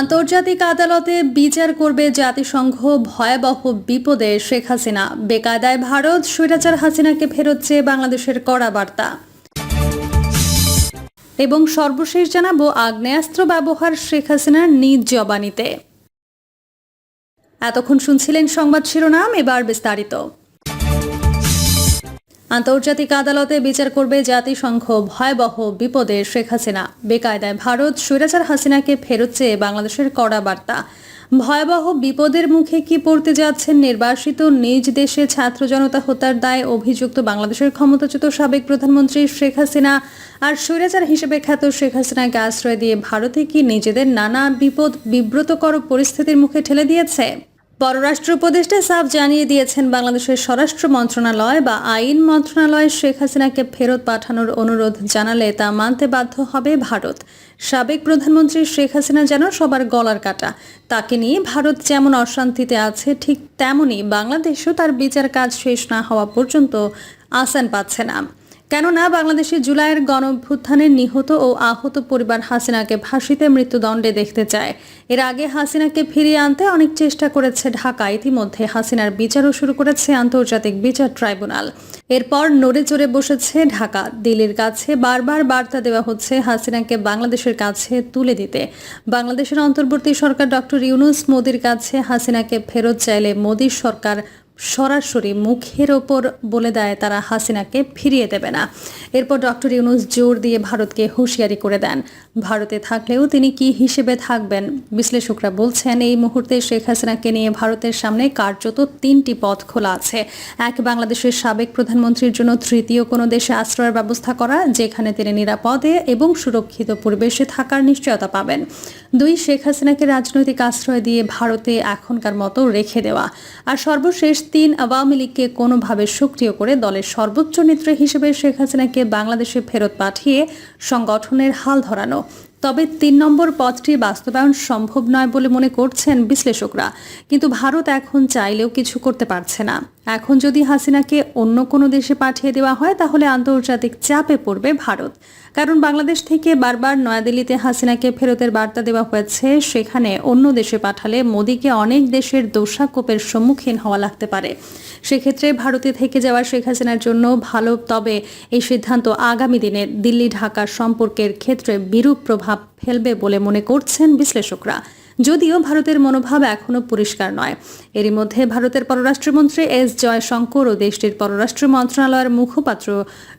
আন্তর্জাতিক আদালতে বিচার করবে জাতিসংঘ ভয়াবহ বিপদে শেখ হাসিনা। বেকায়দায় ভারত, স্বৈরাচার হাসিনাকে ফেরত চেয়ে বাংলাদেশের কড়া বার্তা। এবং সর্বশেষ জানাব আগ্নেয়াস্ত্র ব্যবহার শেখ হাসিনার নিজ জবানিতে। এতক্ষণ শুনছিলেন সংবাদ শিরোনাম, এবার বিস্তারিত। আন্তর্জাতিক আদালতে বিচার করবে জাতিসংঘ ভয়াবহ বিপদে শেখ হাসিনা। বেকায়দায় ভারত স্বৈরাচার হাসিনাকে ফেরত চেয়ে বাংলাদেশের কড়া বার্তা। ভয়াবহ বিপদের মুখে কি পড়তে যাচ্ছেন নির্বাসিত নিজ দেশে ছাত্র জনতা হত্যার দায়ে অভিযুক্ত বাংলাদেশের ক্ষমতাচ্যুত সাবেক প্রধানমন্ত্রী শেখ হাসিনা আর স্বৈরাচার হিসেবে খ্যাত শেখ হাসিনাকে আশ্রয় দিয়ে ভারতে কি নিজেদের নানা বিপদ বিব্রতকর পরিস্থিতির মুখে ঠেলে দিয়েছে? পররাষ্ট্র উপদেষ্টা সাফ জানিয়ে দিয়েছেন বাংলাদেশের স্বরাষ্ট্র মন্ত্রণালয় বা আইন মন্ত্রণালয় শেখ হাসিনাকে ফেরত পাঠানোর অনুরোধ জানালে তা মানতে বাধ্য হবে ভারত। সাবেক প্রধানমন্ত্রী শেখ হাসিনা যেন সবার গলার কাটা। তাকে নিয়ে ভারত যেমন অশান্তিতে আছে, ঠিক তেমনই বাংলাদেশও তার বিচার কাজ শেষ না হওয়া পর্যন্ত আসান পাচ্ছে না। কেননা বাংলাদেশে জুলাইয়ের গণভ্যুত্থানে নিহত ও আহত পরিবার হাসিনাকে ফাঁসিতে মৃত্যুদণ্ডে দেখতে চায়। এর আগে হাসিনাকে ফিরিয়ে আনতে অনেক চেষ্টা করেছে ঢাকা। ইতিমধ্যে হাসিনার বিচারও শুরু করেছে আন্তর্জাতিক বিচার ট্রাইব্যুনাল। এরপর নড়ে চড়ে বসেছে ঢাকা। দিল্লির কাছে বারবার বার্তা দেওয়া হচ্ছে হাসিনাকে বাংলাদেশের কাছে তুলে দিতে। বাংলাদেশের অন্তর্বর্তী সরকার ডক্টর ইউনুস মোদির কাছে হাসিনাকে ফেরত চাইলে মোদীর সরকার সরাসরি মুখের ওপর বলে দেয় তারা হাসিনাকে ফিরিয়ে দেবে না। এরপর ডক্টর ইউনুস জোর দিয়ে ভারতকে হুঁশিয়ারি করে দেন। ভারতে থাকলেও তিনি কি হিসেবে থাকবেন? বিশ্লেষকরা বলছেন, এই মুহূর্তে শেখ হাসিনাকে নিয়ে ভারতের সামনে কার্যত তিনটি পথ খোলা আছে। এক, বাংলাদেশের সাবেক প্রধানমন্ত্রীর জন্য তৃতীয় কোনো দেশে আশ্রয়ের ব্যবস্থা করা, যেখানে তিনি নিরাপদে এবং সুরক্ষিত পরিবেশে থাকার নিশ্চয়তা পাবেন। দুই, শেখ হাসিনাকে রাজনৈতিক আশ্রয় দিয়ে ভারতে এখনকার মতো রেখে দেওয়া। আর সর্বশেষ তিন আওয়ামী লীগকে কোনোভাবে সক্রিয় করে দলের সর্বোচ্চ নেত্রী হিসেবে শেখ হাসিনাকে বাংলাদেশে ফেরত পাঠিয়ে সংগঠনের হাল ধরানো। তবে তিন নম্বর পথটি বাস্তবায়ন সম্ভব নয় বলে মনে করছেন বিশ্লেষকরা। কিন্তু ভারত এখন চাইলেও কিছু করতে পারছে না। এখন যদি হাসিনাকে অন্য কোনো দেশে পাঠিয়ে দেওয়া হয়, তাহলে আন্তর্জাতিক চাপে পড়বে ভারত। কারণ বাংলাদেশ থেকে বারবার নয়াদিল্লিতে হাসিনাকে ফেরতের বার্তা দেওয়া হয়েছে, সেখানে অন্য দেশে পাঠালে মোদীকে অনেক দেশের দোষাকোপের সম্মুখীন হওয়া লাগতে পারে। সেক্ষেত্রে ভারতে থেকে যাওয়া শেখ হাসিনার জন্য ভালো, তবে এই সিদ্ধান্ত আগামী দিনে দিল্লি ঢাকা সম্পর্কের ক্ষেত্রে বিরূপ প্রভাব ফেলবে বলে মনে করছেন বিশ্লেষকরা। যদিও ভারতের মনোভাব এখনও পরিষ্কার নয়। এরই মধ্যে ভারতের পররাষ্ট্রমন্ত্রী এস জয়শঙ্কর ও দেশটির পররাষ্ট্র মন্ত্রণালয়ের মুখপাত্র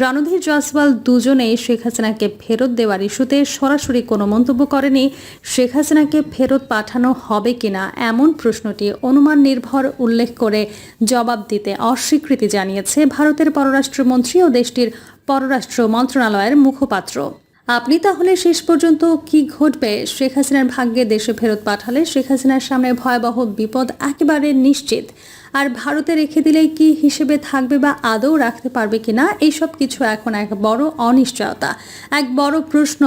রণধীর জয়সওয়াল দুজনেই শেখ হাসিনাকে ফেরত দেওয়ার ইস্যুতে সরাসরি কোনো মন্তব্য করেনি। শেখ হাসিনাকে ফেরত পাঠানো হবে কিনা এমন প্রশ্নটি অনুমান নির্ভর উল্লেখ করে জবাব দিতে অস্বীকৃতি জানিয়েছে ভারতের পররাষ্ট্রমন্ত্রী ও দেশটির পররাষ্ট্র মন্ত্রণালয়ের মুখপাত্র। আপনি তাহলে শেষ পর্যন্ত কি ঘটবে? শেখ হাসিনার ভাগ্যে দেশে ফেরত পাঠালে শেখ হাসিনার সামনে ভয়াবহ বিপদ একেবারে নিশ্চিত। আর ভারতে রেখে দিলেই কি হিসেবে থাকবে বা আদৌ রাখতে পারবে কিনা, এইসব কিছু এখন এক বড় অনিশ্চয়তা। এক বড় প্রশ্ন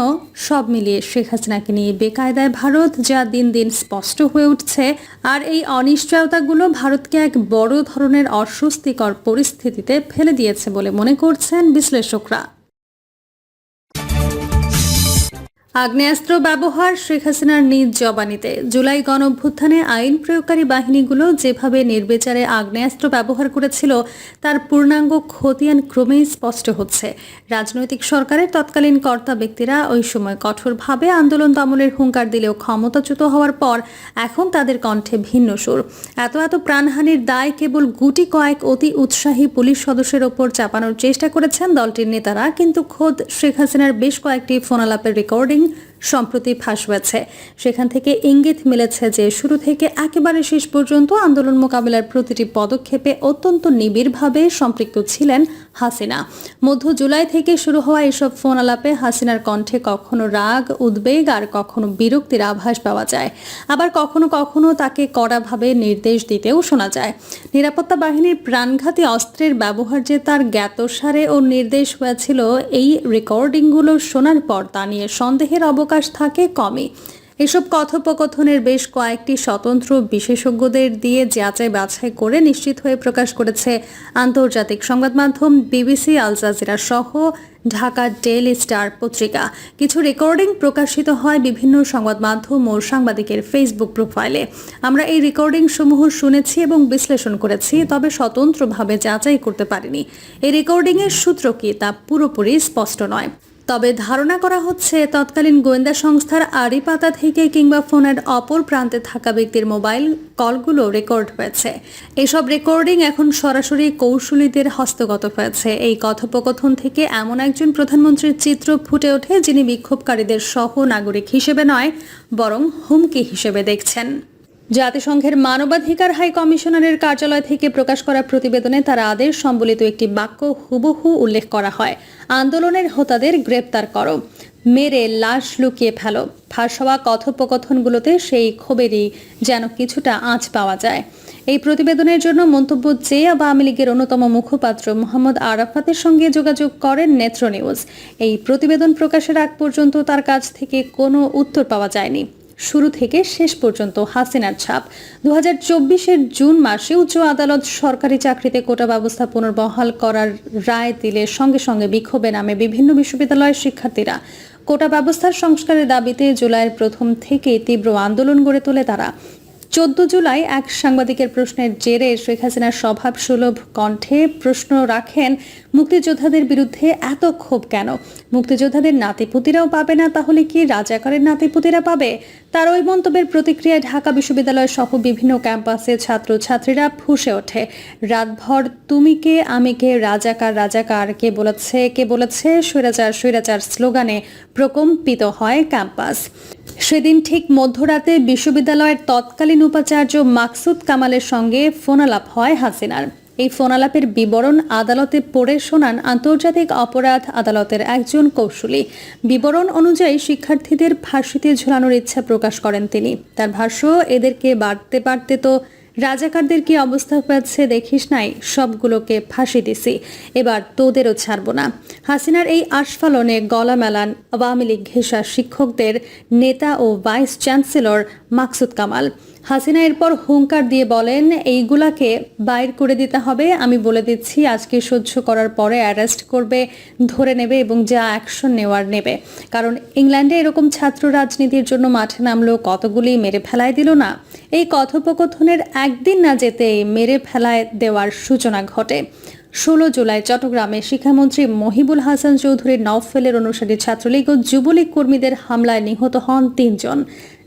সব মিলিয়ে শেখ হাসিনাকে নিয়ে বেকায়দায় ভারত, যা দিন দিন স্পষ্ট হয়ে উঠছে। আর এই অনিশ্চয়তাগুলো ভারতকে এক বড় ধরনের অস্বস্তিকর পরিস্থিতিতে ফেলে দিয়েছে বলে মনে করছেন বিশ্লেষকরা। আগ্নেয়াস্ত্র ব্যবহার শেখ হাসিনার নিজ জবানিতে। জুলাই গণঅভ্যুত্থানে আইন প্রয়োগকারী বাহিনীগুলো যেভাবে নির্বিচারে আগ্নেয়াস্ত্র ব্যবহার করেছিল, তার পূর্ণাঙ্গ খতিয়ান ক্রমেই স্পষ্ট হচ্ছে। রাজনৈতিক সরকারের তৎকালীন কর্তা ব্যক্তিরা ওই সময় কঠোরভাবে আন্দোলন দমনের হুঙ্কার দিলেও ক্ষমতাচ্যুত হওয়ার পর এখন তাদের কণ্ঠে ভিন্ন সুর। এত এত প্রাণহানির দায় কেবল গুটি কয়েক অতি উৎসাহী পুলিশ সদস্যের ওপর চাপানোর চেষ্টা করেছেন দলটির নেতারা, কিন্তু খোদ শেখ হাসিনার বেশ কয়েকটি ফোনালাপের রেকর্ডিং সম্প্রতি ফাঁস হয়েছে। সেখান থেকে ইঙ্গিত মিলেছে যে, শুরু থেকে একেবারে শেষ পর্যন্ত আন্দোলন মোকাবেলার প্রতিটি পদক্ষেপে অত্যন্ত নিবিড়ভাবে সম্পৃক্ত ছিলেন হাসিনা। মধ্য জুলাই থেকে শুরু হওয়া এসব ফোন আলাপে হাসিনার কণ্ঠে কখনো রাগ, উদ্বেগ আর কখনো বিরক্তির আভাস পাওয়া যায়। আবার কখনো কখনো তাকে কড়াভাবে নির্দেশ দিতেও শোনা যায়। নিরাপত্তা বাহিনীর প্রাণঘাতী অস্ত্রের ব্যবহার যে তার জ্ঞাতসারে ও নির্দেশ হয়েছিল, এই রেকর্ডিংগুলো শোনার পর তা নিয়ে সন্দেহের অবকাশ থাকে কমই। এসব কথোপকথনের বেশ কয়েকটি স্বতন্ত্র বিশেষজ্ঞদের দিয়ে যাচাই বাছাই করে নিশ্চিত হয়ে প্রকাশ করেছে আন্তর্জাতিক সংবাদ মাধ্যম বিবিসি, আল জাজিরা সহ ঢাকা ডেইলি স্টার পত্রিকা। কিছু রেকর্ডিং প্রকাশিত হয় বিভিন্ন সংবাদ মাধ্যম ও সাংবাদিকের ফেসবুক প্রোফাইলে। আমরা এই রেকর্ডিং সমূহ শুনেছি এবং বিশ্লেষণ করেছি, তবে স্বতন্ত্রভাবে যাচাই করতে পারিনি। এই রেকর্ডিংয়ের সূত্র কি তা পুরোপুরি স্পষ্ট নয়। তবে ধারণা করা হচ্ছে তৎকালীন গোয়েন্দা সংস্থার আড়ি পাতা থেকে কিংবা ফোনের অপর প্রান্তে থাকা ব্যক্তির মোবাইল কলগুলো রেকর্ড হয়েছে। এসব রেকর্ডিং এখন সরাসরি কৌশলীদের হস্তগত হয়েছে। এই কথোপকথন থেকে এমন একজন প্রধানমন্ত্রীর চিত্র ফুটে ওঠে যিনি বিক্ষোভকারীদের সহ নাগরিক হিসেবে নয়, বরং হুমকি হিসেবে দেখছেন। জাতিসংঘের মানবাধিকার হাই কমিশনারের কার্যালয় থেকে প্রকাশ করা প্রতিবেদনে তার আদেশ সম্বলিত একটি বাক্য হুবহু উল্লেখ করা হয়। আন্দোলনের হোতাদের গ্রেপ্তার করো। মেরে লাশ লুকিয়ে ফেলো। ফাঁস হওয়া কথোপকথনগুলোতে সেই ক্ষোভেরই যেন কিছুটা আঁচ পাওয়া যায়। এই প্রতিবেদনের জন্য মন্তব্য চেয়ে আওয়ামী লীগের অন্যতম মুখপাত্র মোহাম্মদ আরাফাতের সঙ্গে যোগাযোগ করেন নেত্র নিউজ এই প্রতিবেদন প্রকাশের আগ পর্যন্ত তার কাছ থেকে কোনো উত্তর পাওয়া যায়নি। শুরু থেকে শেষ পর্যন্ত হাসিনার ছাপ। দু হাজার জুন মাসে উচ্চ আদালত সরকারি চাকরিতে কোটা ব্যবস্থা পুনর্বহাল করার রায় দিলে সঙ্গে সঙ্গে বিক্ষোভে নামে বিভিন্ন বিশ্ববিদ্যালয়ের শিক্ষার্থীরা। কোটা ব্যবস্থার সংস্কারের দাবিতে জুলাইয়ের প্রথম থেকে তীব্র আন্দোলন গড়ে তোলে তারা। চোদ্দ জুলাই এক সাংবাদিকের প্রশ্নের জেরে শেখ হাসিনার স্বভাব সুলভ কণ্ঠে প্রশ্ন রাখেন, মুক্তিযোদ্ধাদের বিরুদ্ধে এত ক্ষোভ কেন? মুক্তিযোদ্ধাদের নাতিপুতিরাও পাবে না, তাহলে কি রাজাকারের নাতিপুতিরা পাবে? তার ওই মন্তব্যের প্রতিক্রিয়ায় ঢাকা বিশ্ববিদ্যালয় সহ বিভিন্ন ক্যাম্পাসে ছাত্র ছাত্রীরা ফুসে ওঠে। রাতভর তুমি কে, আমি কে, রাজাকার রাজাকার, কে বলেছে কে বলেছে? স্বৈরাচার স্বৈরাচার স্লোগানে প্রকম্পিত হয় ক্যাম্পাস। সেদিন ঠিক মধ্যরাতে বিশ্ববিদ্যালয়ের তৎকালীন উপাচার্য মাকসুদ কামালের সঙ্গে ফোনালাপ হয় হাসিনার। এই ফোনালাপের বিবরণ আদালতে পড়ে শোনান আন্তর্জাতিক অপরাধ আদালতের একজন কৌশলী। বিবরণ অনুযায়ী শিক্ষার্থীদের ফাঁসিতে ঝুলানোর ইচ্ছা প্রকাশ করেন তিনি। তার ভাষ্য, এদেরকে বাড়তে বাড়তে তো রাজাকারদের কি অবস্থা পাচ্ছে দেখিস নাই? সবগুলোকে ফাঁসি দিছি। এবার তোদেরও ছাড়বো না। হাসিনার এই আস্ফালনে গলা মেলান আওয়ামী লীগ ঘেঁষা শিক্ষকদের নেতা ও ভাইস চ্যান্সেলর মাকসুদ কামাল। হাসিনা এরপর হুঙ্কার দিয়ে বলেন, এইগুলাকে বাইর করে দিতে হবে। আমি বলে দিচ্ছি, আজকে সহ্য করার পরে অ্যারেস্ট করবে, ধরে নেবে এবং যা অ্যাকশন নেওয়ার নেবে। কারণ ইংল্যান্ডে এরকম ছাত্র রাজনীতির জন্য মাঠে নামলো কতগুলি মেরে ফেলায় দিল না। এই কথোপকথনের একদিন না যেতেই মেরে ফেলায় দেওয়ার সূচনা ঘটে। ষোলো জুলাই চট্টগ্রামে শিক্ষামন্ত্রী মহিবুল হাসান চৌধুরীর নওফেলের অনুসারী ছাত্রলীগ ও যুবলীগ কর্মীদের হামলায় নিহত হন তিনজন।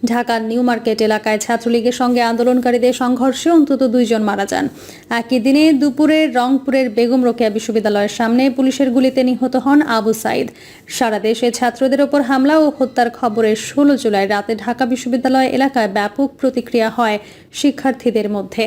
ঢাকার নিউ মার্কেট এলাকায় ছাত্রলীগের সঙ্গে আন্দোলনকারীদের সংঘর্ষে অন্তত দুইজন মারা যান। একই দিনে দুপুরে রংপুরের বেগম রোকেয়া বিশ্ববিদ্যালয়ের সামনে পুলিশের গুলিতে নিহত হন আবু সাইদ। সারা দেশে ছাত্রদের ওপর হামলা ও হত্যার খবরে ষোলো জুলাই রাতে ঢাকা বিশ্ববিদ্যালয় এলাকায় ব্যাপক প্রতিক্রিয়া হয় শিক্ষার্থীদের মধ্যে।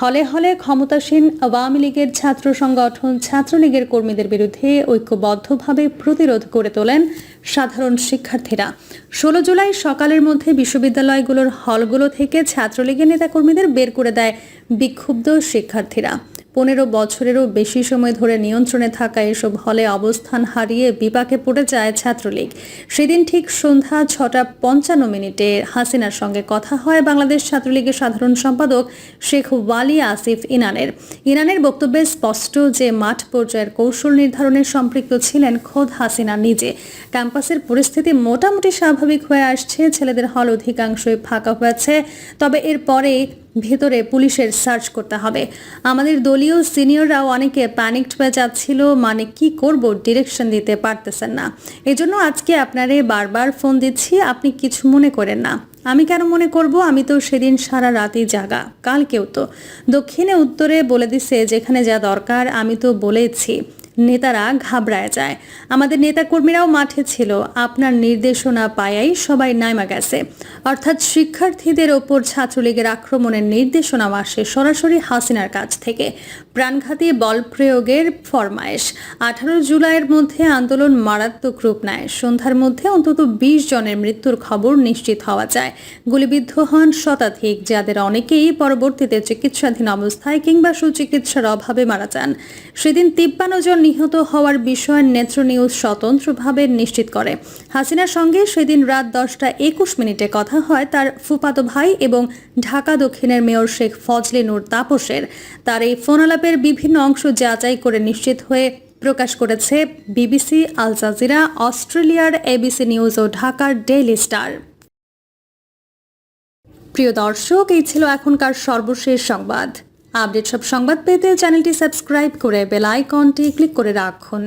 হলে হলে ক্ষমতাসীন আওয়ামী লীগের ছাত্র সংগঠন ছাত্রলীগের কর্মীদের বিরুদ্ধে ঐক্যবদ্ধভাবে প্রতিরোধ করে তোলেন সাধারণ শিক্ষার্থীরা। ষোলো জুলাই সকালের মধ্যে বিশ্ববিদ্যালয়গুলোর হলগুলো থেকে ছাত্রলীগের নেতাকর্মীদের বের করে দেয় বিক্ষুব্ধ শিক্ষার্থীরা। পনেরো বছরেরও বেশি সময় ধরে নিয়ন্ত্রণে থাকা এসব হলে অবস্থান হারিয়ে বিপাকে পড়ে যায় ছাত্রলীগ। সেদিন ঠিক সন্ধ্যা ছটা পঞ্চান্ন মিনিটে হাসিনার সঙ্গে কথা হয় বাংলাদেশ ছাত্রলীগের সাধারণ সম্পাদক শেখ ওয়ালি আসিফ ইনানের। ইনানের বক্তব্যে স্পষ্ট যে মাঠ পর্যায়ের কৌশল নির্ধারণে সম্পৃক্ত ছিলেন খোদ হাসিনা নিজে। ক্যাম্পাসের পরিস্থিতি মোটামুটি স্বাভাবিক হয়ে আসছে, ছেলেদের হল অধিকাংশই ফাঁকা হয়েছে। তবে এরপরে ভেতরে পুলিশের সার্চ করতে হবে। আমাদের দলীয় সিনিয়ররাও অনেকে প্যানিকড হয়ে যাচ্ছিল মানে কি করব ডিরেকশন দিতে পারতেছেন না। এজন্য আজকে আপনারে বারবার ফোন দিচ্ছি, আপনি কিছু মনে করেন না। আমি কেন মনে করব? আমি তো সেদিন সারা রাতই জাগা, কালকেও তো। দক্ষিণে উত্তরে বলে দিছে, যেখানে যা দরকার, আমি তো বলেইছি। নেতারা ঘাবড়ায় যায়। আমাদের নেতাকর্মীরাও মাঠে ছিল। আপনার নির্দেশনা পায়াই সবাই নাইমা গেছে। অর্থাৎ শিক্ষার্থীদের ওপর ছাত্রলীগের আক্রমণের নির্দেশনা আসে সরাসরি হাসিনার কাছ থেকে। প্রাণঘাতী বল প্রয়োগের ফরমায়েশ। আঠারো জুলাইয়ের মধ্যে আন্দোলন মারাত্মক রূপ নেয়। সন্ধ্যার মধ্যে অন্তত বিশ জনের মৃত্যুর খবর নিশ্চিত হওয়া যায়। গুলিবিদ্ধ হন শতাধিক, যাদের অনেকেই পরবর্তীতে চিকিৎসাধীন অবস্থায় কিংবা সুচিকিৎসার অভাবে মারা যান। সেদিন তিপ্পান্ন জন নিহত হওয়ার বিষয় নেত্র নিউজ স্বতন্ত্রভাবে নিশ্চিত করে। হাসিনার সঙ্গে সেদিন রাত দশটা একুশ মিনিটে কথা হয় তার ফুফাতো ভাই এবং ঢাকা দক্ষিণের মেয়র শেখ ফজলে নূর তাপসের। তার এই ফোনালাপের বিভিন্ন অংশ যাচাই করে নিশ্চিত হয়ে প্রকাশ করেছে বিবিসি, আল জাজিরা, অস্ট্রেলিয়ার এবিসি নিউজ ও ঢাকার ডেইলি স্টার। প্রিয় দর্শক, এই ছিল এখনকার সর্বশেষ সংবাদ। আপডেট সব সংবাদ পেতে চ্যানেলটি সাবস্ক্রাইব করে বেল আইকনটি ক্লিক করে রাখুন।